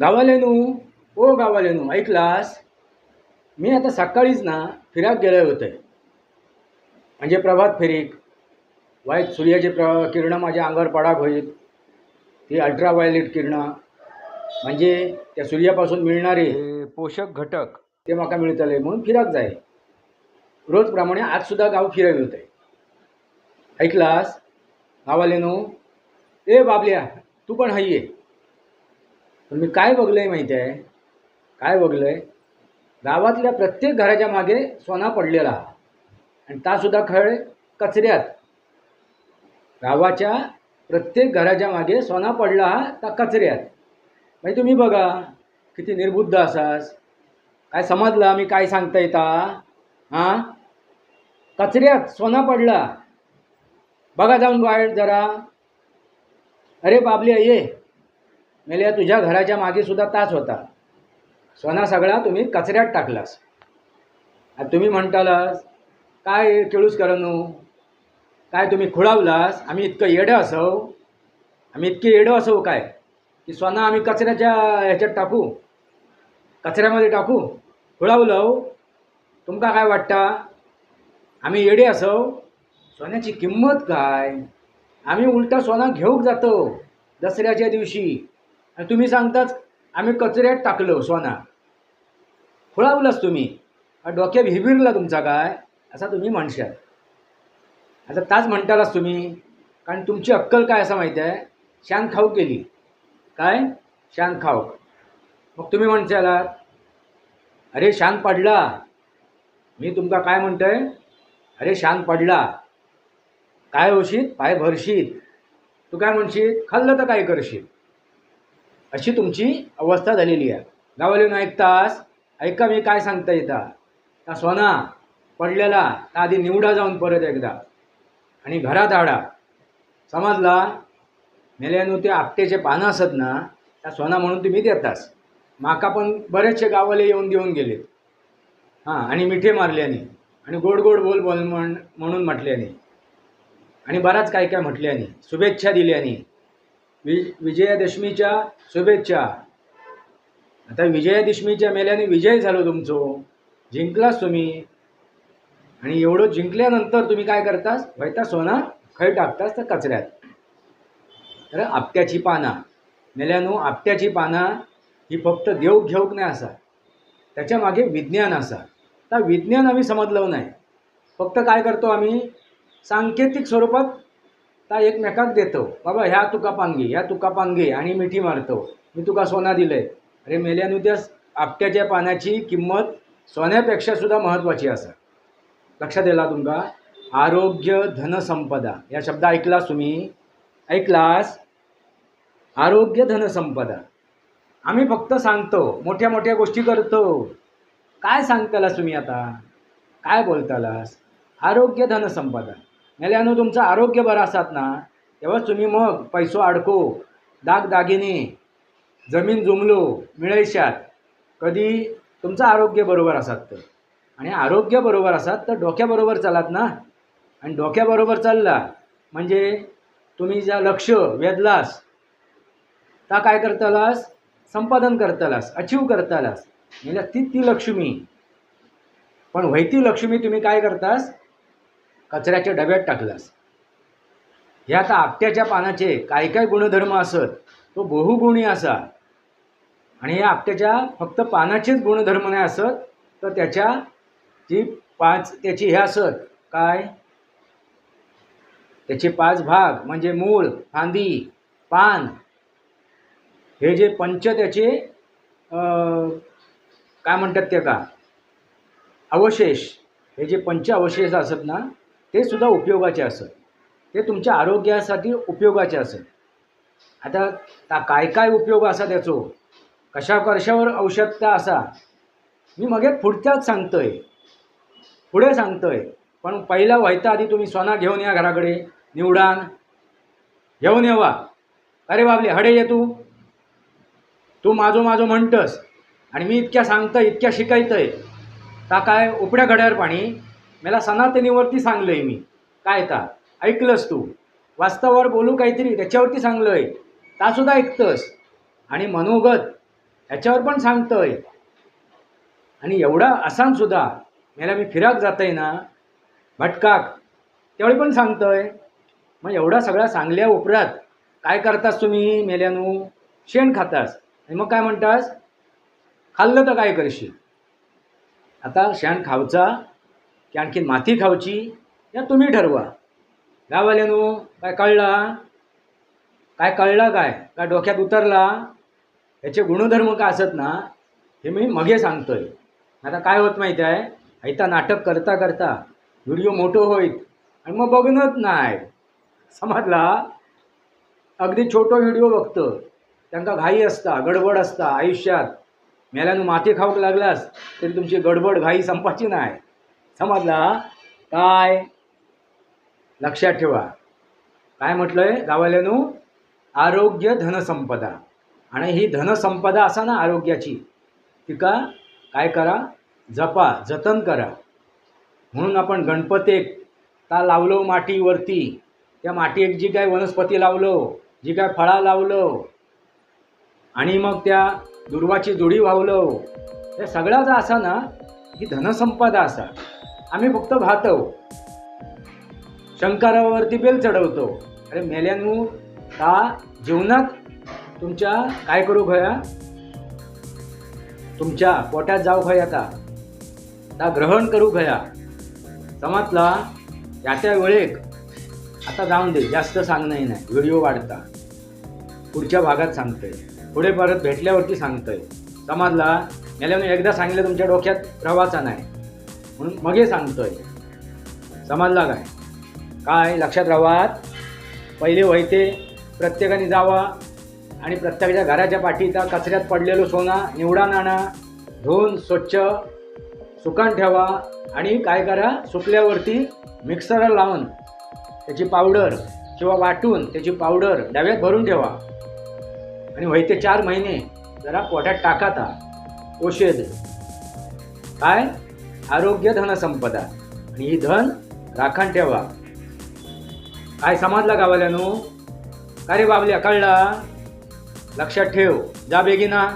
गावालेनू? ओ गावालेनू ऐकलास? मी आता सकाळीच ना फिराक गेले होते. म्हणजे प्रभात फेरीक वाईट सूर्याची प्र किरणं माझ्या अंगावर पडाक होईत. ती अल्ट्रावायलेट किरणं. म्हणजे त्या सूर्यापासून मिळणारे पोषक घटक. ते म्हाका मिळतले म्हणून फिराक जाय. रोजप्रमाणे आज सुद्धा गाव फिराक होते. ऐकलास? गावालेनू? ए बाबल्या तू पण हाय ये. पण मी काय बघलंय माहिती आहे? काय बघलंय? गावातल्या प्रत्येक घराच्या मागे सोना पडलेला. आणि तासुद्धा खळ कचऱ्यात. गावाच्या प्रत्येक घराच्या मागे सोना पडला हा त्या कचऱ्यात. म्हणजे तुम्ही बघा किती निर्बुद्ध असास. काय समजलं मी काय सांगता येता हां? कचऱ्यात सोना पडला. बघा जाऊन वाईट जरा. अरे बाबल्या ये. म्हणजे तुझ्या घराच्या मागे सुद्धा ताच होता. सोना सगळा तुम्ही कचऱ्यात टाकलास. आता तुम्ही म्हणतालास काय केळूस करनू? काय तुम्ही खुळावलास? आम्ही इतकं येडं असव आम्ही इतकी येडं असव काय? की सोना आम्ही कचऱ्याच्या ह्याच्यात टाकू. कचऱ्यामध्ये टाकू. खुळावलं? तुमका काय वाटता? आम्ही येडे असव सोन्याची किंमत काय? आम्ही उलटा सोना घेऊक जातो दसऱ्याच्या दिवशी. आणि तुम्ही सांगताच आम्ही कचऱ्यात टाकलो सोना. खुळावलाच तुम्ही. डोक्यात हिबिरला तुमचा काय? असा तुम्ही म्हणशाल. आता ताच म्हणतालाच तुम्ही. कारण तुमची अक्कल काय असं माहीत आहे? शान खाऊ केली. काय? शान खाऊ मग तुम्ही म्हणशालात अरे शान पडला. मी तुमका काय म्हणतोय? अरे शान पडला. काय होशीत? पाय भरशीत. तू काय म्हणशील खाल्लं तर काय करशील अशी तुमची अवस्था झालेली आहे. गावाला ऐकतास ऐका मी काय सांगता येता. ता सोना पडलेला का आधी निवडा जाऊन परत एकदा. आणि घरात आडा. समजला मेल्यानु ते आपटेचे पानं असत ना त्या सोना म्हणून तुम्ही देतास. माका पण बरेचसे गावाले येऊन देऊन गेलेत. हां आणि मिठे मारल्याने आणि गोड गोड बोल बोल म्हण म्हणून म्हटल्याने आणि बराच काय काय म्हटल्याने शुभेच्छा दिल्याने वि विजयादशमीच्या शुभेच्छा. आता विजयादशमीच्या मेल्याने विजय झालो तुमचो. जिंकलाच तुम्ही. आणि एवढं जिंकल्यानंतर तुम्ही काय करतास? वैता सोना खै टाकतास तर कचऱ्यात. तर आपट्याची पानं. मेल्यानो आपट्याची पानं ही फक्त देव घेऊक नाही असा त्याच्यामागे विज्ञान असा तर विज्ञान आम्ही समजलं नाही. फक्त काय करतो आम्ही? सांकेतिक स्वरूपात ता एकमेकाक देतो. बाबा ह्या तुका पांगे ह्या तुका पांगे आणि मिठी मारतो. मी तुका सोना दिलंय अरे मेल्यानु त्या आपट्याच्या पाण्याची किंमत सोन्यापेक्षा सुद्धा महत्त्वाची असा. लक्षात येला तुमका? आरोग्य धनसंपदा या शब्द ऐकलास तुम्ही? ऐकलास? आरोग्य धनसंपदा आम्ही फक्त सांगतो मोठ्या मोठ्या गोष्टी करतो. काय सांगतालास तुम्ही आता? काय बोलतालास? आरोग्य धनसंपदा मेल्यानं तुमचं आरोग्य बरं असतात ना तेव्हाच तुम्ही मग पैसो अडको दागदागिने जमीन जुमलो मिळयशात कधी तुमचं आरोग्य बरोबर असतात तर. आणि आरोग्य बरोबर असतात तर डोक्याबरोबर चालात ना. आणि डोक्याबरोबर चालला म्हणजे तुम्ही ज्या लक्ष वेधलास ता काय करतालास? संपादन करतालास अचीव करतालास. म्हणजे ती ती लक्ष्मी. पण वैती लक्ष्मी तुम्ही काय करतास? कचऱ्याच्या डब्यात टाकलास. हे आता आपट्याच्या पानाचे काय काय गुणधर्म असत तो बहुगुणी असा. आणि या आपट्याच्या फक्त पानाचेच गुणधर्म नाही असत तर त्याच्या जी पाच त्याची हे असत काय? त्याचे पाच भाग म्हणजे मूळ फांदी पान. हे जे पंच त्याचे काय म्हणतात ते का? अवशेष. हे जे पंच अवशेष असत ना ते सुद्धा उपयोगाचे असत ते तुमच्या आरोग्यासाठी उपयोगाचे असत आता ता काय काय उपयोग असा त्याचो? कशा कशावर औषधता असा? मी मगे पुढच्याच सांगतोय. पुढे सांगतोय. पण पहिला व्हायता आधी तुम्ही सोना घेऊन या घराकडे. निवडान. घेऊन येवा अरे बाबले हडे ये तू. तू माझो माझो म्हणतस. आणि मी इतक्या सांगतं इतक्या शिकायतंय ता काय उपड्या घड्यावर पाणी. मला सनातनीवरती सांगलंय मी. काय ता? ऐकलंस तू. वास्तवावर बोलू काहीतरी त्याच्यावरती सांगलंय. आहे तासुद्धा ऐकतंस. आणि मनोगत ह्याच्यावर पण सांगतोय. आणि एवढा असानसुद्धा मला मेला मी फिराक जातय ना भटकाक त्यावेळी पण सांगतोय. मग एवढा सगळा सांगल्या उपरात काय करतास तुम्ही मेल्यानू? शेण खातास. आणि मग काय म्हणतास? खाल्लं तर काय करशील? आता शेण खावचा की आणखीन माती खावची या तुम्ही ठरवा. गावाल्यानो काय कळला? काय कळला काय? काय डोक्यात उतरला? याचे गुणधर्म काय असत ना हे मी मगे सांगतोय. आता काय होत माहिती आहे? ऐता नाटक करता करता व्हिडिओ मोठं होईत आणि मग बघणंच नाही. समजला? अगदी छोटो व्हिडिओ बघतो. त्यांना घाई असता गडबड असता आयुष्यात. मेल्यानं माती खाऊक लागलास तरी तुमची गडबड घाई संपाची नाही. समजला काय? लक्षात ठेवा. काय म्हटलंय? गावाल्यानू आरोग्य धनसंपदा. आणि ही धनसंपदा असा ना आरोग्याची. तिका काय करा? जपा जतन करा. म्हणून आपण गणपतीक का लावलो माटीवरती. त्या मातीत जी काय वनस्पती लावलो जी काय फळा लावलो आणि मग त्या दुर्वाची जोडी वावलो हे सगळ्याचा असा ना ही धनसंपदा असा. आम्ही फक्त भातव. शंकरावरती बेल चढवतो. अरे मेल्यानू का जीवनात तुमच्या काय करू खया तुमच्या पोटात जाऊ खया आता ता ग्रहण करू खया समजला त्या त्या वेळेक आता जाऊन दे जास्त सांगणंही नाही व्हिडिओ वाढता. पुढच्या भागात सांगतोय. पुढे परत भेटल्यावरती सांगतोय. समाजला मेल्यानं एकदा सांगितलं तुमच्या डोक्यात प्रवाचा नाही. म्हणून मगे सांगतोय. समजला काय काय? लक्षात राहात पहिले व्हायचे प्रत्येकाने जावा आणि प्रत्येकाच्या घराच्या पाठीचा कचऱ्यात पडलेलो सोना निवडान आणा धुवून स्वच्छ सुकान ठेवा आणि काय करा? सुकल्यावरती मिक्सरला लावून त्याची पावडर किंवा वाटून त्याची पावडर डब्यात भरून ठेवा. आणि व्हायते चार महिने जरा पोटात टाकाता औषध. काय? आरोग्य धनसंपदा आणि ही धन राखण ठेवा. काय समजला गावाल्यानो? का रे बाबल्या कळला? लक्षात ठेव. जा बेगिना.